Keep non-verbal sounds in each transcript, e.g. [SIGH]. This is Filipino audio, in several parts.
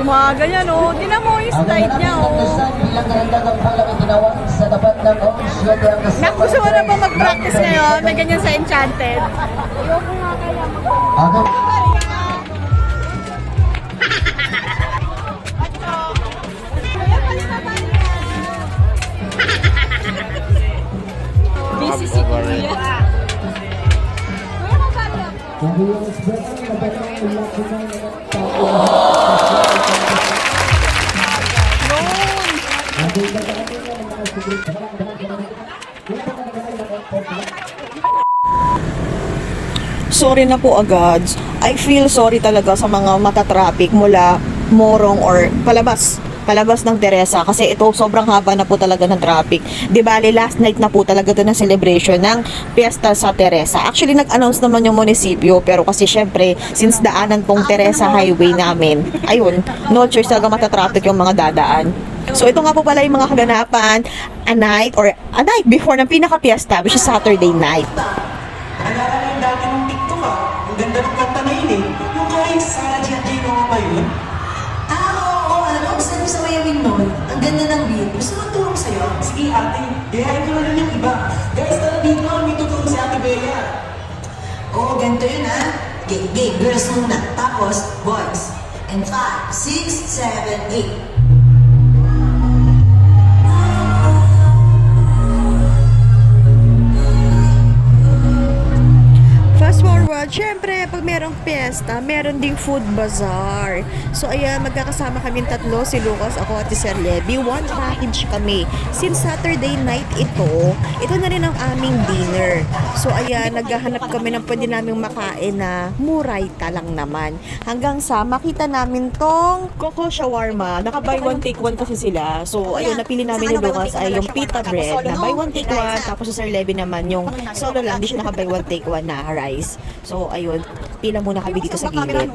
Gumaganyan, oh. Tinan mo yung slide niya, oh. bilang karagdagang palaki ginawa sa tapat ng official ng kasama. Nak, gusto mo na ba mag-practice ngayon? May ganyan sa Enchanted. Agad Busy si Kuya. Sorry na po agad. I feel sorry talaga sa mga mata-traffic mula Morong or palabas palabas ng Teresa kasi ito sobrang haba na po talaga ng traffic. Di bali last night na po talaga ito ng celebration ng piyesta sa Teresa. Actually nag-announce naman yung munisipyo pero kasi syempre since daanan pong Teresa Highway namin, ayun, no choice talaga mata-traffic yung mga dadaan. So ito nga po pala yung mga kaganapan a night or a night before ng pinaka-piyesta which is Saturday night. Giardino ba yun? Ah, oo, oo. Alam mo, gusto mo sa mayawin nun. Ang ganda ng beat. Gusto mo tulong sa'yo? Sige ate, gayahin ko na rin yung iba. Guys, tara dito, may tutulong si Ate Bea. Oo, ganito yun ha. Game, game. Girls muna. Tapos, boys. And five, six, seven, eight. Forward, syempre, pag merong piyesta, meron ding food bazaar. So, ayan, magkakasama kami tatlo, si Lucas, ako at si Sir Levy. One package kami. Since Saturday night ito, ito na rin ang aming dinner. So, ayan, naghahanap kami ng pwede naming makain na murayta lang naman. Hanggang sa makita namin tong Coco Shawarma. Naka buy one take one kasi sila. So, ayun, napili namin ni Lucas ay yung pita bread na buy one take one. Tapos si Sir Levy naman yung solo lang, di siya naka buy one take one na rice. So, ayun, pila muna kami dito sa gilid.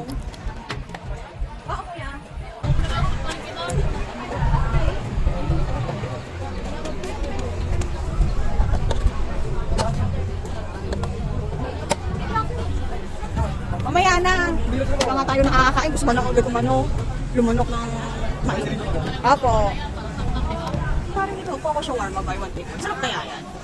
Mamaya na. Wala nga tayo nakakain. Gusto mo na ulit kung ano. Lumunok ng mais. Apo. Parang ito, Coco Shawarma by one take. Sarap kaya yan.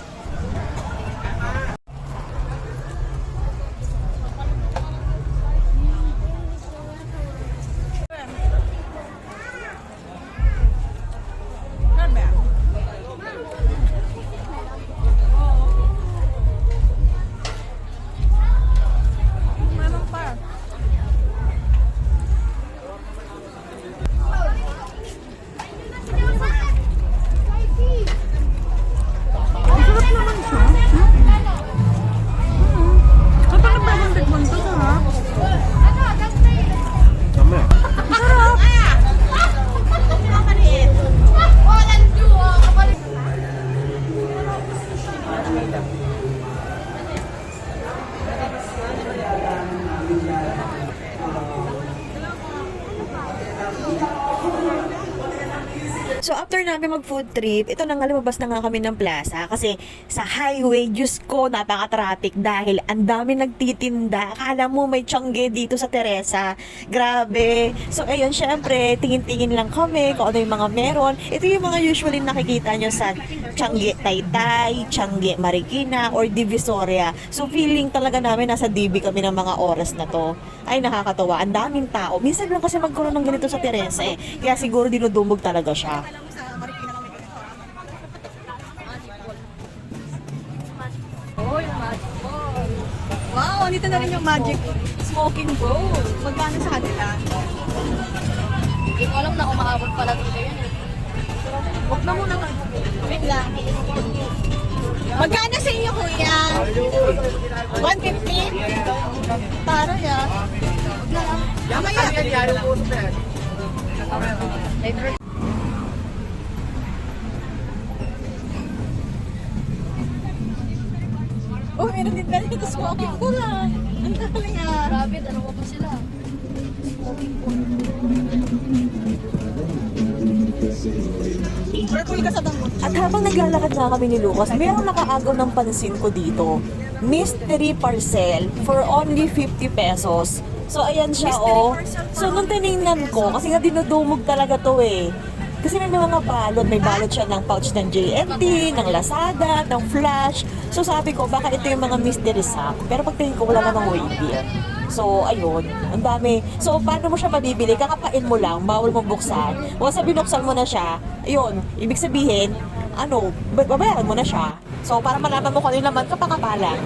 So after namin mag food trip, ito na nga lumabas na nga kami ng plaza kasi sa highway, Diyos ko, napaka-traffic dahil ang dami nagtitinda. Akala mo may tiyangge dito sa Teresa. Grabe. So ayun, syempre, tingin-tingin lang kami kung ano yung mga meron. Ito yung mga usually nakikita nyo sa tiyangge Taytay, tiyangge Marikina, or Divisoria. So feeling talaga namin nasa DB kami ng mga oras na to. Ay nakakatawa, ang daming tao. Minsan lang kasi magkaroon ng ganito sa Teresa eh. Kaya siguro dinudumog talaga siya. Oh, yung magic bowl. Wow, dito na rin yung magic smoking bowl. Magkano sa kanila? Hindi ko alam na umaabot pala dito yun. eh. Huwag na muna. Wait lang. Magkano sa inyo, kuya? 150? Taro ya. Mamaya. Oh, meron din pala dito smoking pool ah. Ang dami ah. Grabe, dalawa pa sila. Purple ka sa dambot. At habang naglalakad na kami ni Lucas, mayroong nakaagaw ng pansin ko dito. Mystery parcel for only 50 pesos. So, ayan siya, oh. So, nung tinignan ko, kasi nga dinudumog talaga to eh. Kasi may mga balot, may balot siya ng pouch ng JNT, ng Lazada, ng Flash. So sabi ko, baka ito yung mga mystery sack. Pero pagtingin ko, wala namang wavy. So, ayun, ang dami. So, paano mo siya mabibili? Kakapain mo lang, bawal mong buksan. Once na binuksan mo na siya, ayun, ibig sabihin, ano, babayaran mo na siya. So, para malaman mo kung ano yung laman, kapakapalan.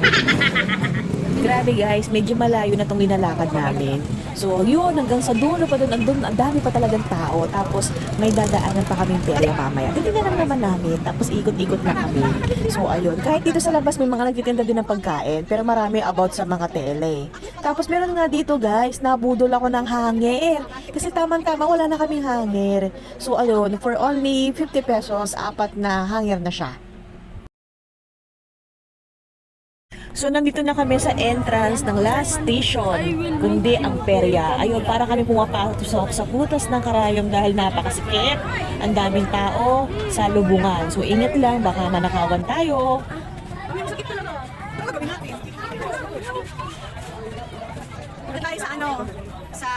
Grabe guys, medyo malayo na tong linalakad namin. So yun, hanggang sa dulo pa doon, ang dami pa talagang tao. Tapos may dadaanan pa kaming perya mamaya. Titignan lang naman namin, tapos ikot-ikot lang kami. So ayun, kahit dito sa labas may mga nagtitinda din ng pagkain, pero marami about sa mga tele. Tapos meron nga dito guys, nabudol ako ng hanger. Kasi tamang-tama, wala na kaming hanger. So ayun, for only 50 pesos, apat na hanger na siya. So, nandito na kami sa entrance ng last station, kundi ang perya. Ayun, para kami pumapasok sa, putas ng karayom dahil napakasikip. Ang daming tao sa lubungan. So, ingat lang, baka manakawan tayo. Punta tayo sa ano? Sa...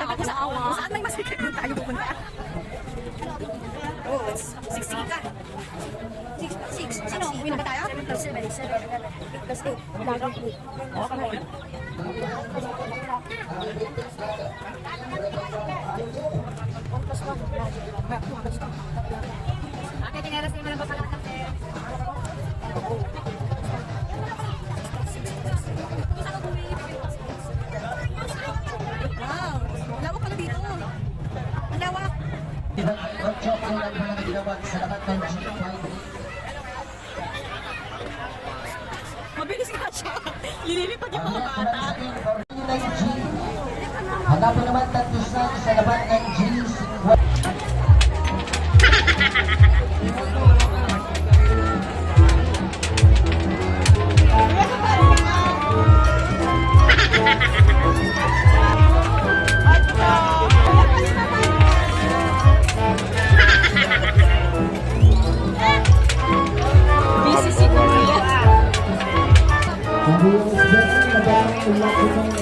Sabi ko sa awa. Saan may masikip doon tayo pupunta. Oh, it's siksika. Six, six. Sino? Win ba tayo? Seven seven. Seven. Plus eight. Okay. Ate, tinaras naman ang papalakad Wow! Lawak pala dito. Ang lawak. Workshop po lang po na ginawa sa lahat ng G5. Mabilis nga [LAUGHS] siya. Lilipad yung mga bata. ng. Hanapin naman tatlo sa sa labat ng G.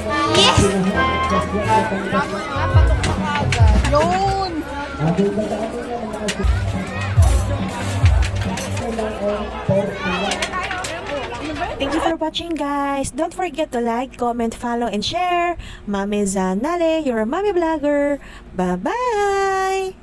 Thank you for watching guys. Don't forget to like, comment, follow, and share. Mami Zanale, your mommy vlogger. Bye-bye!